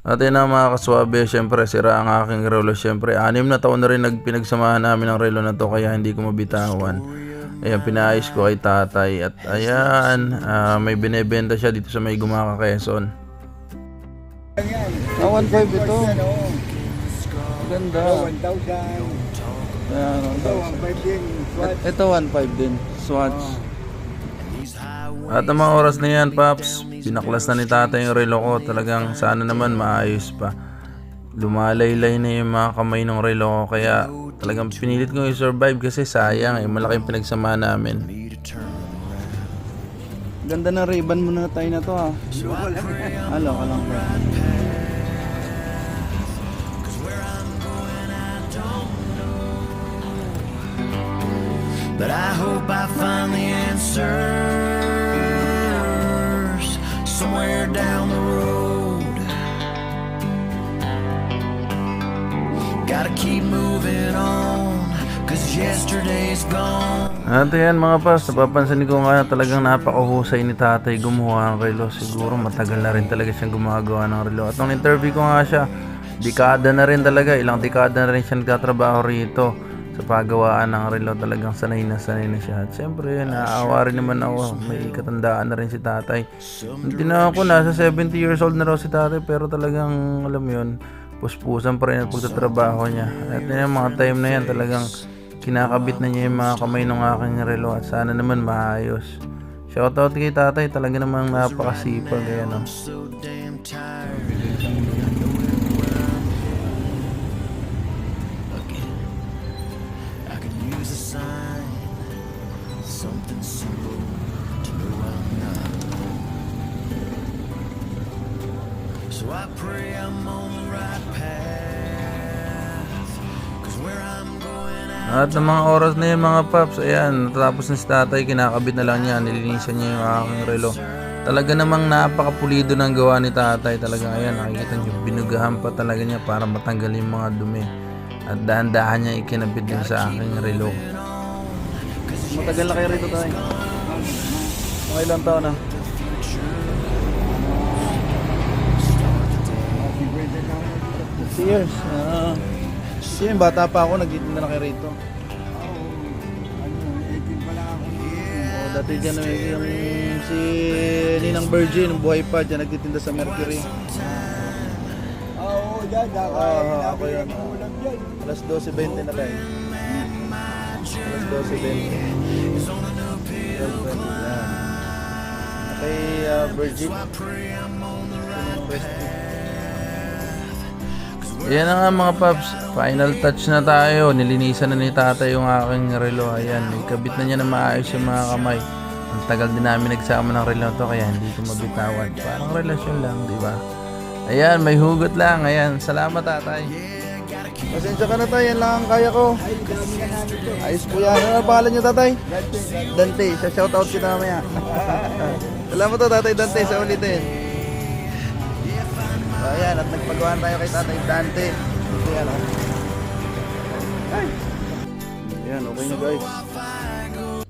At yun ang mga kaswabe, syempre sira ang aking relo. Syempre, anim na taon na rin nagpinagsamahan namin ang relo na to kaya hindi ko mabitawan. Ayan, pinaayos ko kay tatay. At ayan, ah, may binebenta siya dito sa may Gumaka, Quezon. Ah, 1.5 ito. Ganda. 1,000. Ayan, Ito, 1,000. 1,500 din. Ito 1.5 din. Swatch. At ang mga oras na yan, Paps, pinaklas na ni tatay yung relo ko. Talagang sana naman maayos pa. Lumalaylay na yung mga kamay ng relo ko. Kaya talagang pinilit ko i-survive kasi sayang eh. Malaking pinagsama namin. Ganda ng ribbon mo na tayo na to ha. Alo ka lang ba? But I hope I find the answers somewhere down the road. Gotta keep moving on, cause yesterday's gone. At yan mga pas, napapansin ko nga talagang napakahusay ni tatay gumawa ng relo. Siguro matagal na rin talaga siyang gumagawa ng relo. At nung interview ko nga siya, dekada na rin talaga, ilang dekada na rin siya nagkatrabaho rito sa paggawaan ng relo. Talagang sanay na sanay na siya. At syempre, naaawa rin naman ako. May katandaan na rin si tatay. Hindi na ako, nasa 70 years old na raw si tatay, pero talagang, alam mo yun, puspusan pa rin ang pagtatrabaho niya. At yan, mga time na yan, talagang kinakabit na niya yung mga kamay ng aking relo at sana naman maayos. Shoutout kay tatay, talaga namang napakasipag. Ayan, oh. So I pray I'm on the right path, cause where I'm going At ng mga oras na yun mga paps, ayan, natapos na si tatay, kinakabit na lang niya, nilinisan niya yung aking relo. Talaga namang napakapulido ng gawa ni tatay. Talaga ayan, nakikita niyo, binugahan pa talaga niya para matanggal yung mga dumi. At dahan-dahan niya ikinabit din sa aking relo. Matagal na kayo rito tayo. Mga ilang taon na? Six years. Ah. Kasi yung bata pa ako, nagtitinda na kayo rito. 18 pa lang ako. Oh, dati dyan na yung si Ninang Virgin, buhay pa, dyan nagtitinda sa Mercury. Ah, Oo, dyan. Daka, Ah, ako dyan. Alas 12.20 na tayo. Alas 12.20. Girlfriend, yan. Kay Virgin. Yung recipe. Ayan na nga mga paps, final touch na tayo. Nilinisan na ni tatay yung aking relo. Ayan, ikabit na niya na maayos yung mga kamay. Ang tagal din namin nagsama ng relo to kaya hindi ko mabitawan. Parang relasyon lang, di ba? Ayan, may hugot lang. Ayan, salamat tatay. Pasensya ka na tayo, yan lang ang kaya ko. Ayos po yan. Ano ang niyo tatay? Dante, sa shoutout kita mamaya. Salamat to tatay Dante sa ulitin. So, ayan, at nagpagawa tayo kay tatay Dante. Ito yan, oh. Ay. Ayan, okay na guys.